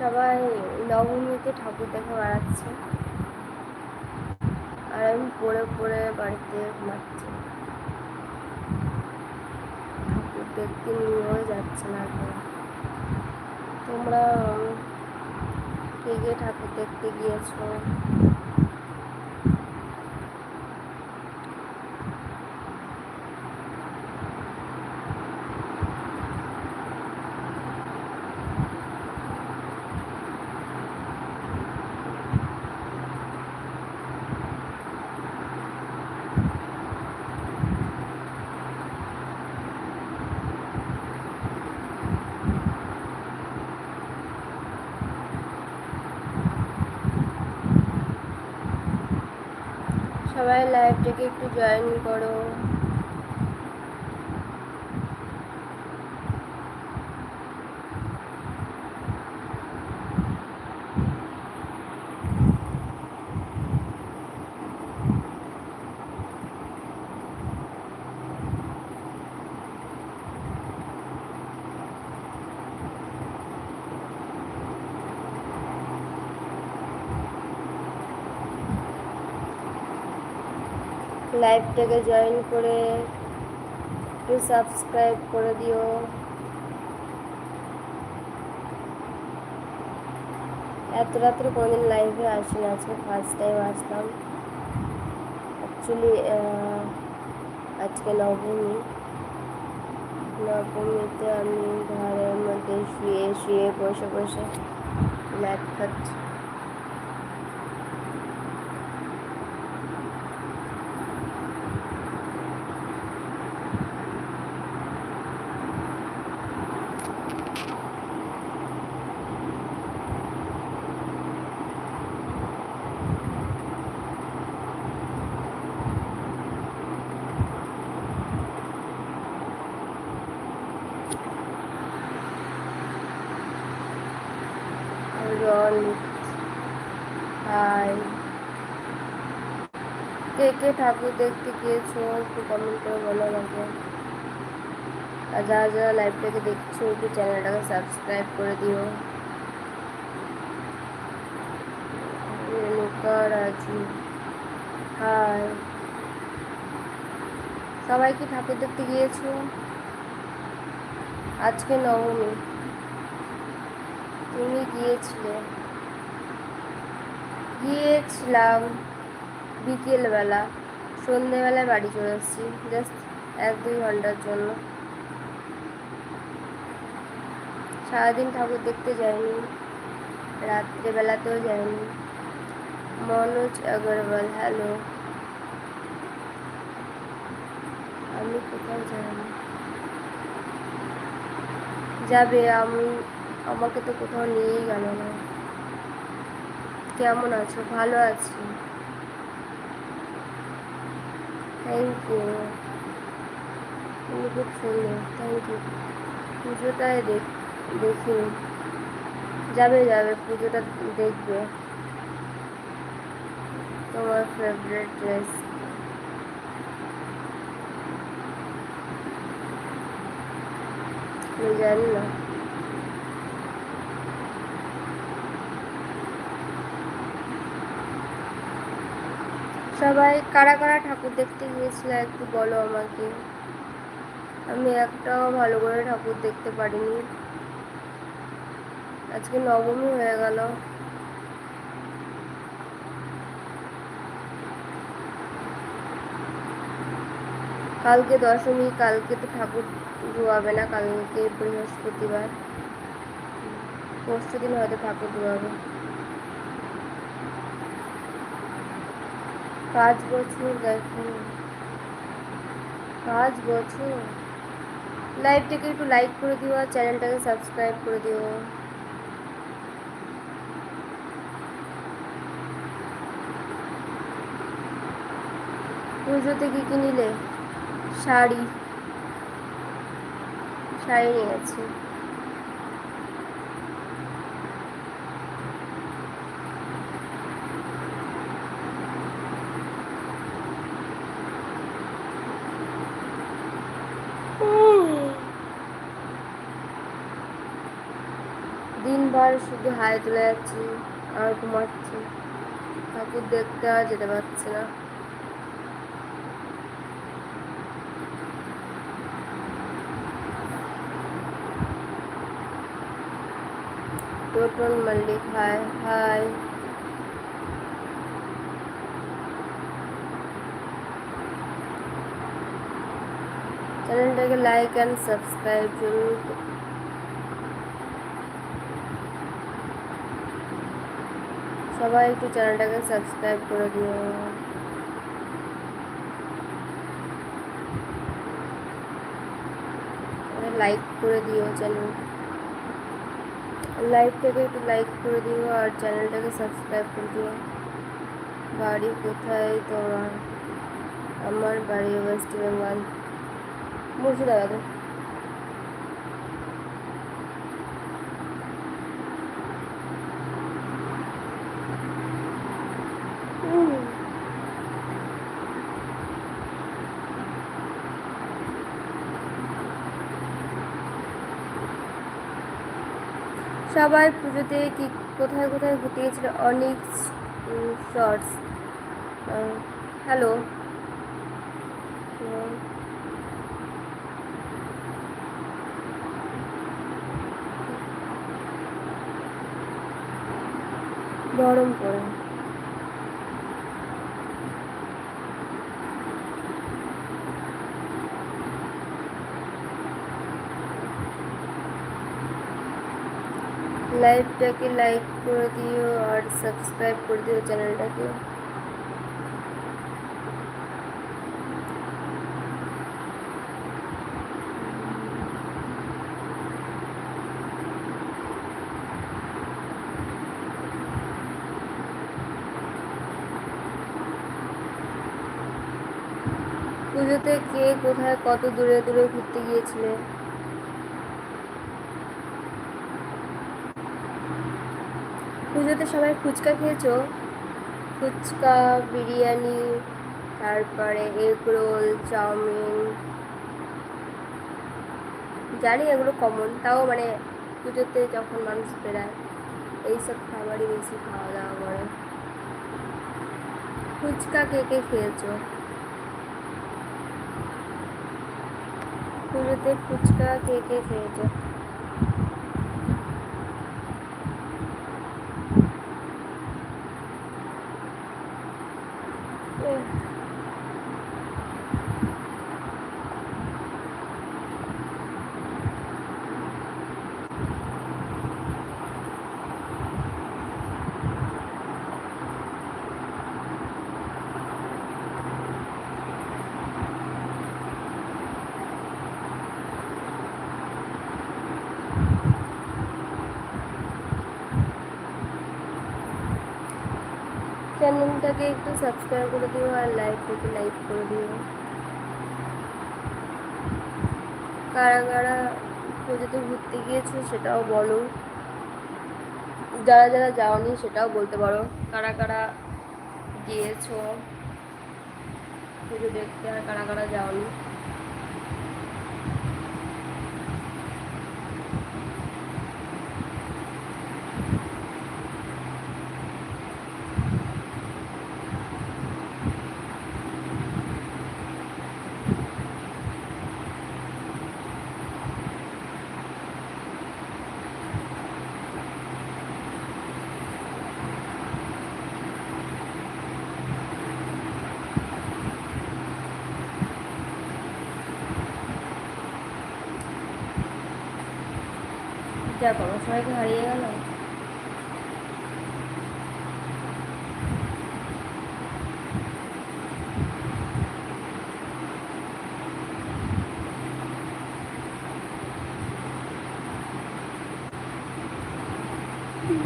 সবাই নবমীতে ঠাকুর দেখে বেড়াচ্ছে। আর আমি পড়ে পড়ে বাড়িতে ঘুমাচ্ছি। ঠাকুর দেখতে নিয়েও যাচ্ছে না। তোমরা কে গিয়ে ঠাকুর দেখতে গিয়েছো? সবাই লাইভটাকে একটু জয়েন করো। লাইভটাকে জয়েন করে একটু সাবস্ক্রাইব করে দিও। এত রাত্রে কোনোদিন লাইভে আসি না আজকে ফার্স্ট টাইম আসলাম। অ্যাকচুয়ালি আজকে নবমী। নবমীতে আমি ঘরের মধ্যে শুয়ে শুয়ে বসে বসে ম্যাথ খাচ্ছি। রন, হাই। কে কে ঠাকুর দেখতে গিয়েছো? একটু কমেন্ট করে বলো আমাকে। আর যারা যারা লাইভটাকে দেখছ, একটু চ্যানেলটাকে সাবস্ক্রাইব করে দিও। রেণুকা, রাজু, হাই। সবাই কি ঠাকুর দেখতে গিয়েছো? আজকে নবমী। তুমি গিয়েছিলে। গিয়েছিলাম বিকেলবেলা। সন্ধেবেলায় বাড়ি চলে এসেছি জাস্ট এক দুই ঘণ্টার জন্য। সারাদিন ঠাকুর দেখতে যাইনি, রাত্রেবেলাতেও যাইনি। মনোজ আগরওয়াল, হ্যালো, আমি কোথাও যাইনি। যাবে, আমি আমাকে তো কোথাও নিয়েই গেল না। কেমন আছো? ভালো আছি। থ্যাংক ইউ তুমি খুব সুন্দর। থ্যাংক ইউ পুজোটায় দেখ দেখি যাবে যাবে। পুজোটা দেখবে। তোমার ফেভারিট ড্রেস জানি না। সবাই কারা কারা ঠাকুর দেখতে গিয়েছিল একটু বলো আমাকে। আমি একটাও ভালো করে ঠাকুর দেখতে পারিনি। আজকে নবমী হয়ে গেল। কালকে দশমী, কালকে তো ঠাকুর ধোয়াবে না, কালকে বৃহস্পতিবার। পরশু দিন হয়তো ঠাকুর ধোয়াবে। পাঁচ বছর দেখো। পাঁচ বছর। লাইভটাকে একটু লাইক করে দিও আর চ্যানেলটাকে সাবস্ক্রাইব করে দিও। পুজোতে কী কি নিলে? শাড়ি। শাড়ি নিয়েছি দিন বার শুধু হাই তুলে যাচ্ছি আর ঘুমাচ্ছি। ঠাকুর দেখতে আর যেতে পারছি না। টোটন মল্লিক হাই হাই চ্যানেলটাকে লাইক অ্যান্ড সাবস্ক্রাইব জরুর সবাই একটু চ্যানেলটাকে সাবস্ক্রাইব করে দিও লাইক করে দিও চ্যানেল লাইভটাকে একটু লাইক করে দিও আর চ্যানেলটাকে সাবস্ক্রাইব করে দিও বাড়ি কোথায় তোমার আমার বাড়ি ওয়েস্ট বেঙ্গল মুর্শিদাবাদে সবাই পুজোতে কি কোথায় কোথায় ঘুরতে গেছিল? অনেক শর্টস হ্যালো গরম পড়ে। লাইভটাকে লাইক করে দিও আর সাবস্ক্রাইব করে দিও চ্যানেলটাকে পুজোতে কে কোথায় কত দূরে দূরে ঘুরতে গিয়েছিলে পুজোতে সবাই ফুচকা খেয়েছো? ফুচকা, বিরিয়ানি, তারপরে এগ রোল চাউমিন। জানি এগুলো কমন তাও মানে পুজোতে যখন মানুষ বেড়ায় এইসব খাবারই বেশি খাওয়া দাওয়া করে। ফুচকা কে কে খেয়েছো? পুজোতে ফুচকা কে কে খেয়েছো? চ্যানেলটাকে একটু সাবস্ক্রাইব করে দিও আর লাইক থেকে লাইক করে দিও। কারা কারা পুজোতে ঘুরতে গিয়েছো সেটাও বলো। যারা যারা যাওনি সেটাও বলতে পারো। কারা কারা গিয়েছো পুজো দেখতে আর কারা কারা যাওনি? যা করো সবাইকে হারিয়ে গেল।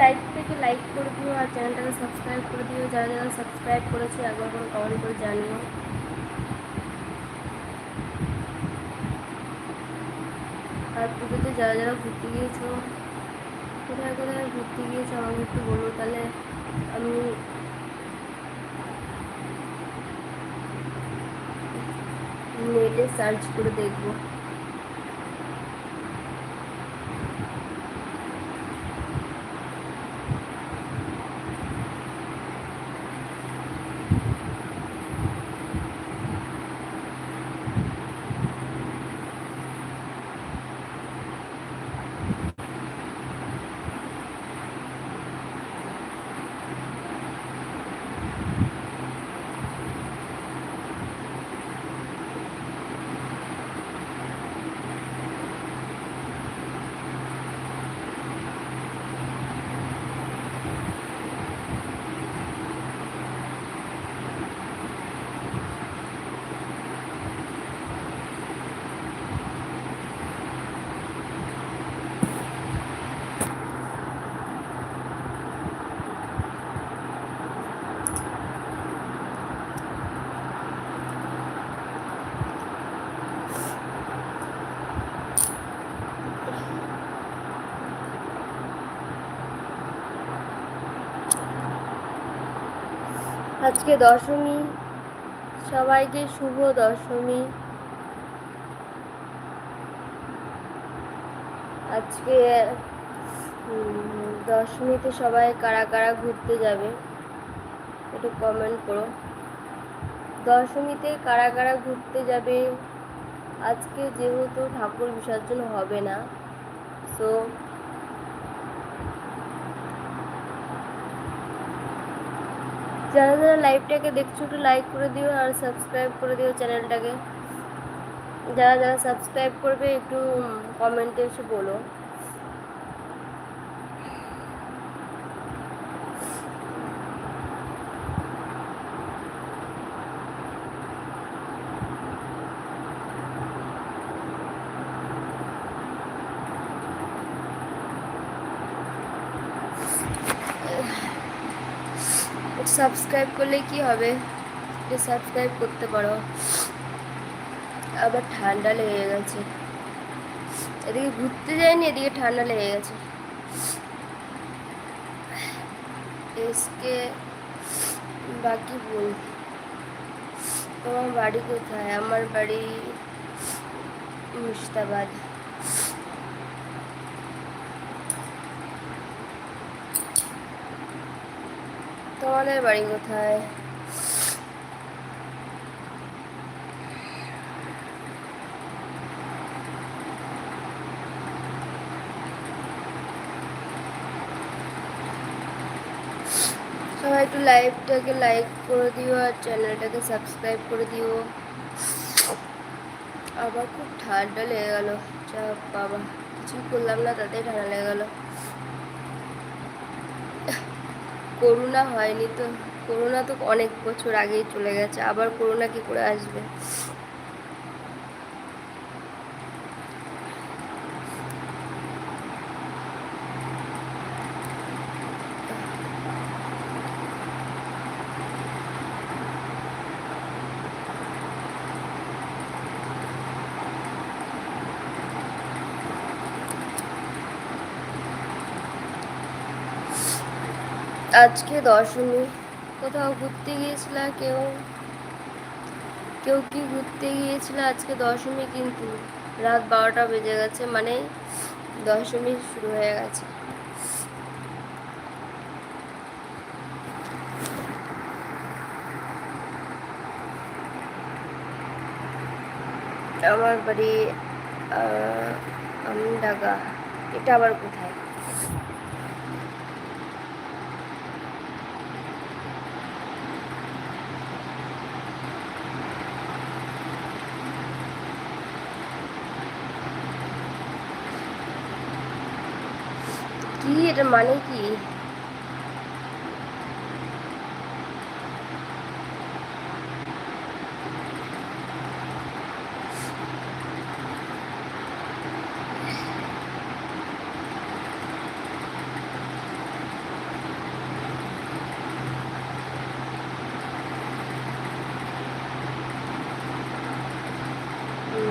লাইক থেকে লাইক করে দিও আর চ্যানেলটাকে সাবস্ক্রাইব করে দিও। যারা যারা সাবস্ক্রাইব করেছে, একবার করে কমেন্ট করে জানিও। আর পুজোতে যারা যারা ঘুরতে গিয়েছো, কোথায় কোথায় ঘুরতে গিয়েছো আমাকে একটু বলো, তাহলে আমি নেটে সার্চ করে দেখব। আজকে দশমী। সবাইকে শুভ দশমী। আজকে দশমীতে সবাই কারা কারা ঘুরতে যাবে, একটু কমেন্ট করো। দশমীতে কারা কারা ঘুরতে যাবে, আজকে যেহেতু ঠাকুর বিসর্জন হবে না সো যারা যারা লাইভটাকে দেখছ একটু লাইক করে দিও আর সাবস্ক্রাইব করে দিও চ্যানেলটাকে যারা যারা সাবস্ক্রাইব করবে একটু কমেন্টে এসে বলো সাবস্ক্রাইব করলে কি হবে? সাবস্ক্রাইব করতে পারো। আবার ঠান্ডা লেগে গেছে। এদিকে ঘুরতে যায়নি এদিকে ঠান্ডা লেগে গেছে। এসকে বাকি বল। তোমার বাড়ি কোথায়? আমার বাড়ি মুর্শিদাবাদ। তোমাদের বাড়ি কোথায়? সবাই একটু লাইভটাকে লাইক করে দিও আর চ্যানেলটাকে সাবস্ক্রাইব করে দিও। আবার খুব ঠান্ডা লেগে গেল। যা বাবা, কিছুই করলাম না, তাতেই ঠান্ডা লেগে গেল। করোনা হয়নি তো। করোনা তো অনেক বছর আগেই চলে গেছে, আবার করোনা কি করে আসবে? আজকে দশমী কোথাও ঘুরতে গিয়েছিল কেউ? কেউ কি ঘুরতে গিয়েছিল আজকে দশমী কিন্তু রাত বারোটা বেজে গেছে মানে দশমী শুরু হয়ে গেছে। আমার বাড়ি আহ, আমডাঙ্গা। এটা আবার কোথায় কি এটা মানে কি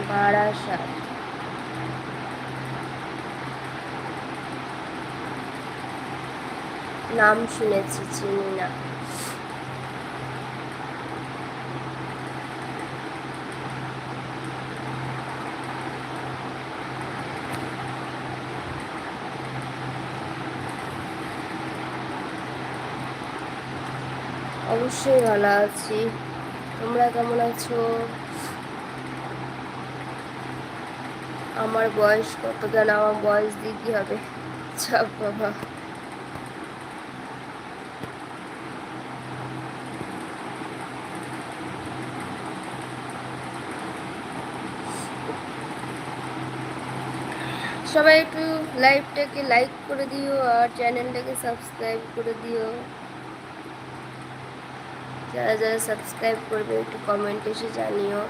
বারাসাত নাম শুনেছি, চিনি না। অবশ্যই ভালো আছি। তোমরা কেমন আছো? আমার বয়স কত কেন আমার বয়স কি হবে। চাপ বাবা। সবাই একটু লাইভটাকে লাইক করে দিও আর চ্যানেলটাকে সাবস্ক্রাইব করে দিও। যারা যারা সাবস্ক্রাইব করবে একটু কমেন্ট এসে জানিও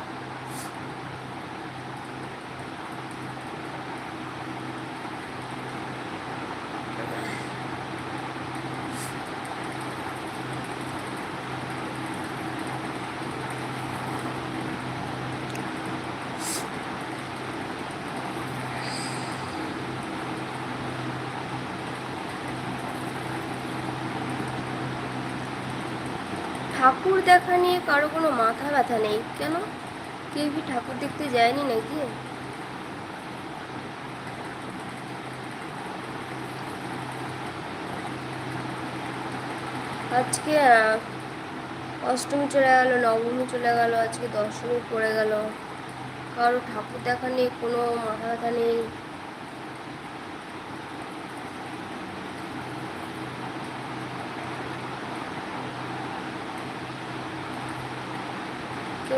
ঠাকুর দেখা নিয়ে কারও কোনো মাথা ব্যথা নেই, কেন? কেউ কি ঠাকুর দেখতে যায়নি নাকি? আজকে অষ্টমী চলে গেল, নবমী চলে গেল, আজকে দশমী পড়ে গেল। কারও ঠাকুর দেখা নেই, কোনো মাথা ব্যথা নেই।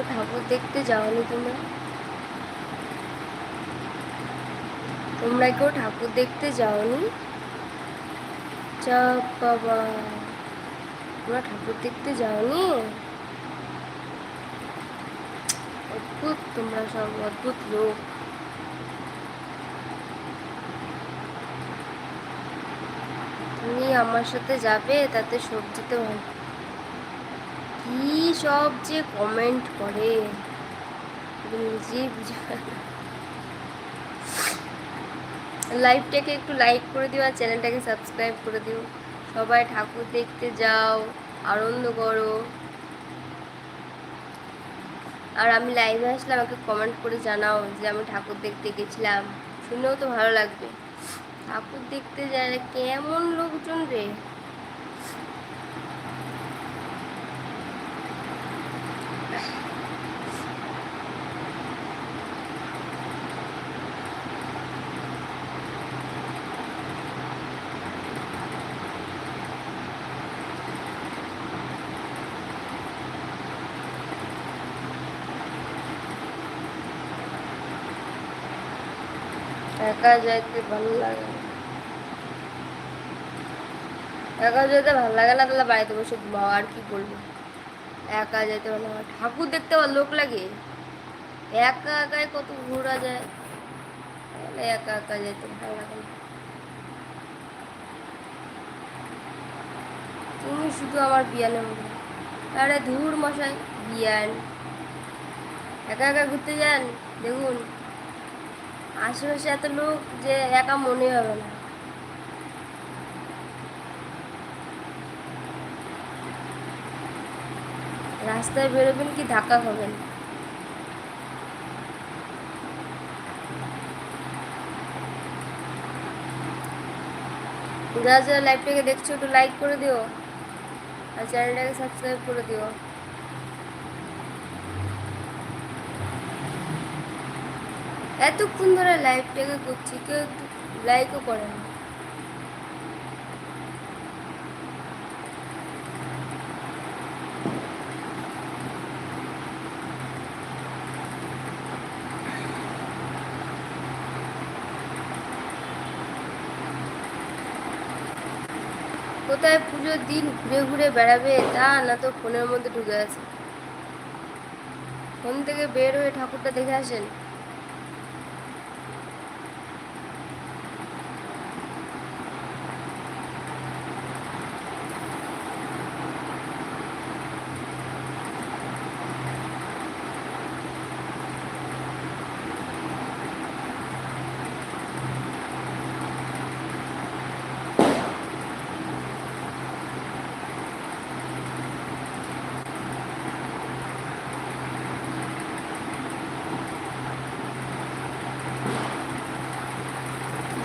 ঠাকুর দেখতে যাওনি তোমরা? তোমরা কেউ ঠাকুর দেখতে যাওনি বাবা। তোমরা ঠাকুর দেখতে যাওনি অদ্ভুত, তোমরা সব অদ্ভুত লোক। তুমি আমার সাথে যাবে, তাতে সবজিতে ভালো কি সব যে কমেন্ট করে? লাইভটাকে একটু লাইক করে দিও আর চ্যানেলটাকে সাবস্ক্রাইব করে দিও। সবাই ঠাকুর দেখতে যাও, আনন্দ করো। আর আমি লাইভে আসলে আমাকে কমেন্ট করে জানাও যে আমি ঠাকুর দেখতে গেছিলাম। শুনেও তো ভালো লাগবে। ঠাকুর দেখতে যায় কেমন লোকজন রে? একা যাইতে ভালো লাগে একা যেতে ভালো লাগে না, তাহলে বাড়িতে বসে ঘুমাও আর কি করব একা যেতে ভালো লাগে ঠাকুর দেখতে আমার লোক লাগে? একা একাই কত ঘোরা যায়। তাহলে একা একা যেতে ভালো লাগে না। তুমি শুধু আমার বিয়ানের মতো আরে ধুর মশাই, বিয়ান। একা একা ঘুরতে যান? দেখুন। আশেপাশে এত লোক যে একা মনে হবে না। রাস্তায় বেরোবেন কি ধাক্কা খাবেন? যারা যারা লাইভটাকে দেখছ একটু লাইক করে দিও। আর চ্যানেলটাকে সাবস্ক্রাইব করে দিও। এতক্ষণ ধরে লাইভটাকে করছি, কেউ একটু লাইকও করে না। কোথায় পুজোর দিন ঘুরে ঘুরে বেড়াবে তা না তো ফোনের মধ্যে ঢুকে আছে ফোন থেকে বের হয়ে ঠাকুরটা দেখে আসেন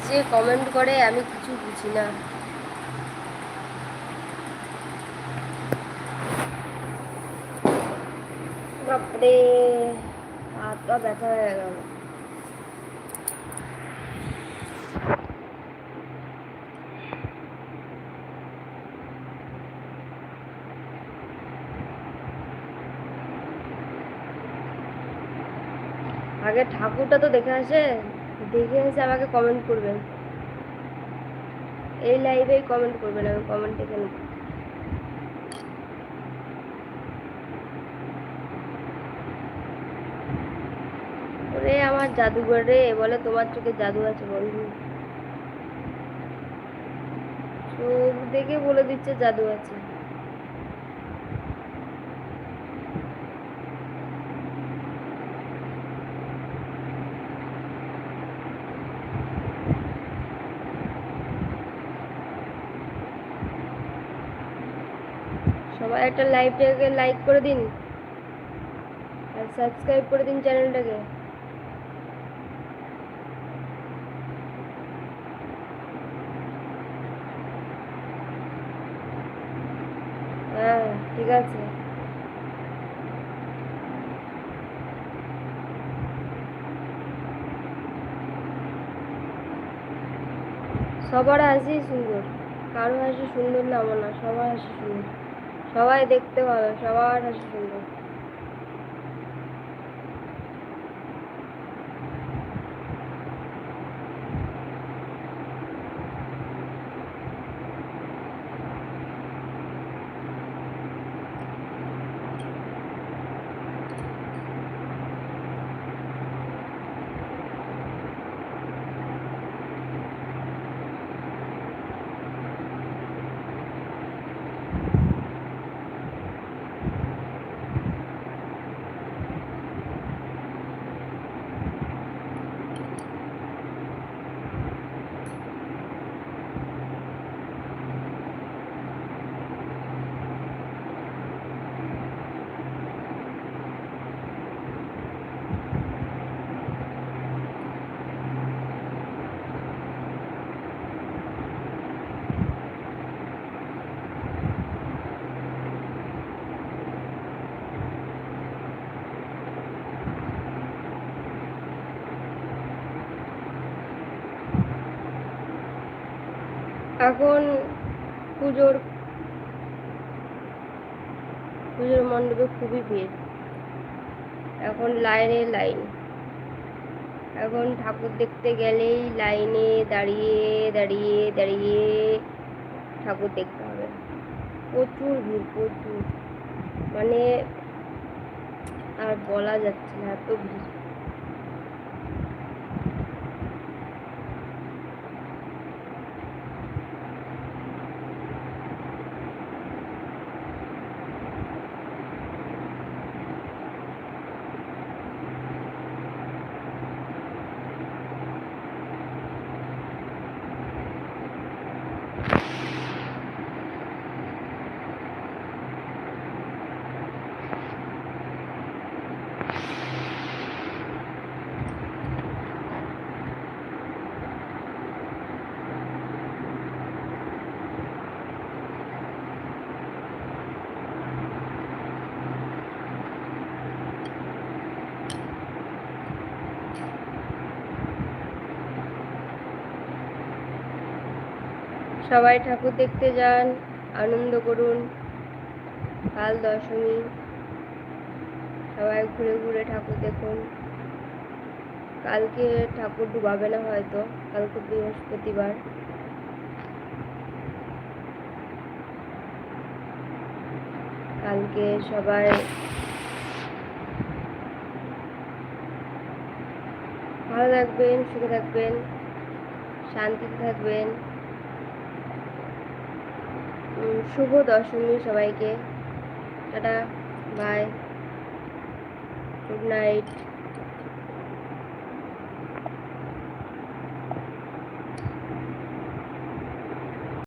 যে কমেন্ট করে, আমি কিছু বুঝি না। বাপরে ব্যথা হয়ে আগে ঠাকুরটা তো দেখে আসে, দেখে এসে আমাকে কমেন্ট করবেন এই লাইভেই কমেন্ট করবেন, আমি কমেন্ট এখানে ওরে আমার জাদুঘর রে, বলে তোমার চোখে জাদু আছে বন্ধু। চোখ দেখে বলে দিচ্ছে জাদু আছে। সবাই একটা লাইভটাকে লাইক করে দিন। আর সাবস্ক্রাইব করে দিন চ্যানেলটাকে হ্যাঁ ঠিক আছে। সবার হাসি সুন্দর। কারও হাসি সুন্দর না, আমার না, সবার হাসি সুন্দর। সবাই দেখতে ভালো সবার হাসি সুন্দর এখন পুজোর পুজোর মণ্ডপে খুবই ভিড়। এখন লাইনে লাইন। এখন ঠাকুর দেখতে গেলেই লাইনে দাঁড়িয়ে দাঁড়িয়ে দাঁড়িয়ে ঠাকুর দেখতে হবে। প্রচুর ভিড়, প্রচুর। মানে আর বলা যাচ্ছে না, এত ভিড়। সবাই ঠাকুর দেখতে যান, আনন্দ করুন। কাল দশমী, সবাই ঘুরে ঘুরে ঠাকুর দেখুন। কালকে ঠাকুর ডুবাবে না হয়তো, কালকে বৃহস্পতিবার। কালকে সবাই ভালো থাকবেন, সুখে থাকবেন, শান্তিতে থাকবেন। শুভ দশমী সবাইকে। Tata bye good night